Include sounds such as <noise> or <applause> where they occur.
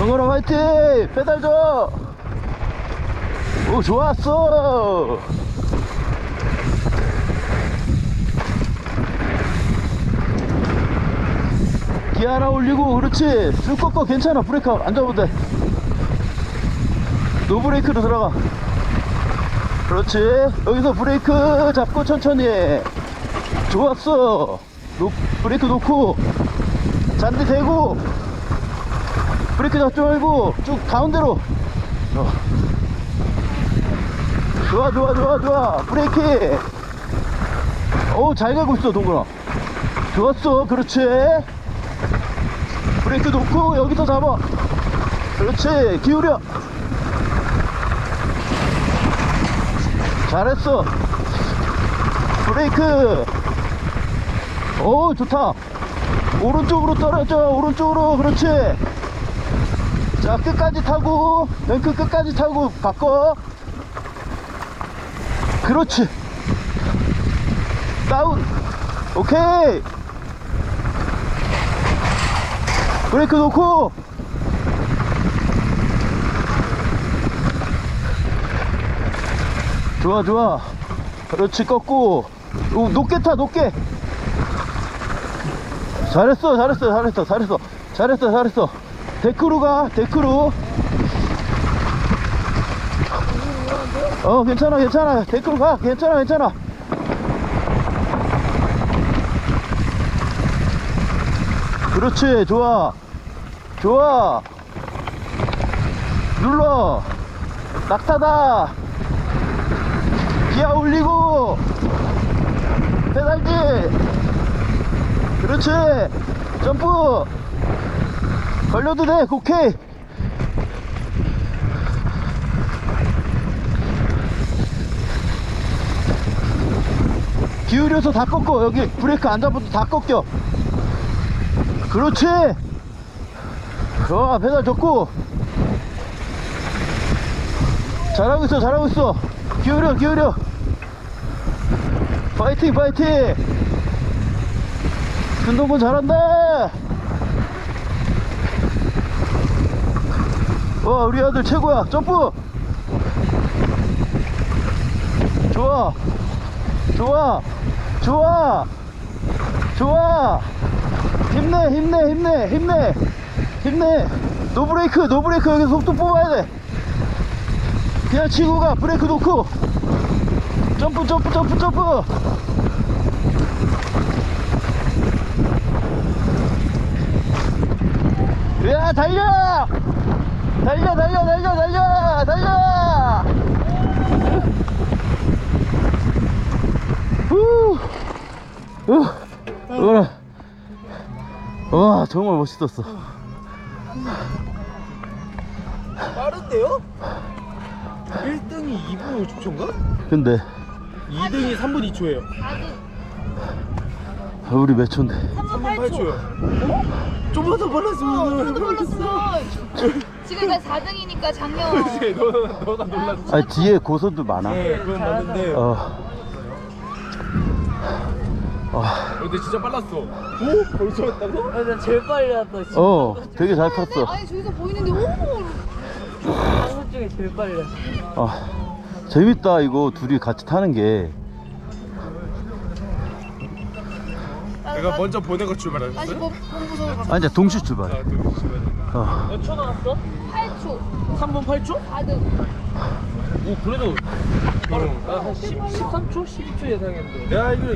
정원아 화이팅! 페달 줘! 오, 좋았어! 기아 하나 올리고, 그렇지! 쭉 꺾어, 괜찮아. 브레이크 안 잡아도 돼. 노브레이크로 들어가. 그렇지. 여기서 브레이크 잡고 천천히 해. 좋았어. 놓, 브레이크 놓고, 잔디 대고, 브레이크 잡지 말고 쭉 가운데로. 어. 좋아 좋아 좋아 좋아. 브레이크. 오잘 가고 있어 동근아. 좋았어 그렇지. 브레이크 놓고 여기서 잡아. 그렇지 기울여. 잘했어. 브레이크. 오 좋다. 오른쪽으로 떨어져 오른쪽으로. 그렇지 자 끝까지 타고 뱅크 끝까지 타고 바꿔. 그렇지. 다운. 오케이. 브레이크 놓고. 좋아 좋아. 그렇지 꺾고. 오, 높게 타 높게. 잘했어 잘했어 잘했어 잘했어. 잘했어 잘했어 데크로 가 데크로 어 괜찮아 괜찮아. 데크로 가. 괜찮아 괜찮아. 그렇지 좋아. 좋아. 눌러. 낙타다. 기아 올리고. 페달지 그렇지. 점프 걸려도 돼 오케이 기울여서 다 꺾어 여기. 브레이크 안 잡아도 다 꺾여. 그렇지. 좋아 페달 줬고. 잘하고 있어 잘하고 있어. 기울여 기울여. 파이팅 파이팅. 준동군 잘한다 와 우리 아들 최고야. 점프! 좋아. 좋아. 좋아. 좋아. 힘내 힘내 힘내 힘내. 힘내. 노브레이크 노브레이크. 여기 속도 뽑아야 돼. 그냥 치고 가. 브레이크 놓고. 점프 점프 점프 점프. 야 달려 달려 달려 달려 달려 달려 후 후. 그래 와 정말 멋있었어 빠른데요? 1등이 2분 50초인가? 근데 2등이 3분 2초예요. 우리 몇 초인데 3분 8초요. 좀만 더 빨랐으면 저도 몰랐어. 지 금나 4등이니까 작년. <laughs> 너는 너가 놀랐지. 아니 뒤에 고소도 많아 네, 그건 맞는데. 어. 아, 근데 진짜 빨랐어. 오? 벌써 했다고? 나 제일 빨리 왔다 진짜 어 되게 잘 탔어 아니 저기서 보이는데 오. 한국 중에 제일 빨리 왔어 아 재밌다 이거 둘이 같이 타는 게 내가 먼저 보내고 다시 출발했어. 뭐 본부서 아 이제 동시 출발 아, 또 출발. 어. 몇 초 나왔어? 8초. 3분 8초? 4등. 오 그래도 빠르 한 10, 13초? 12초 예상했는데 내가 알기로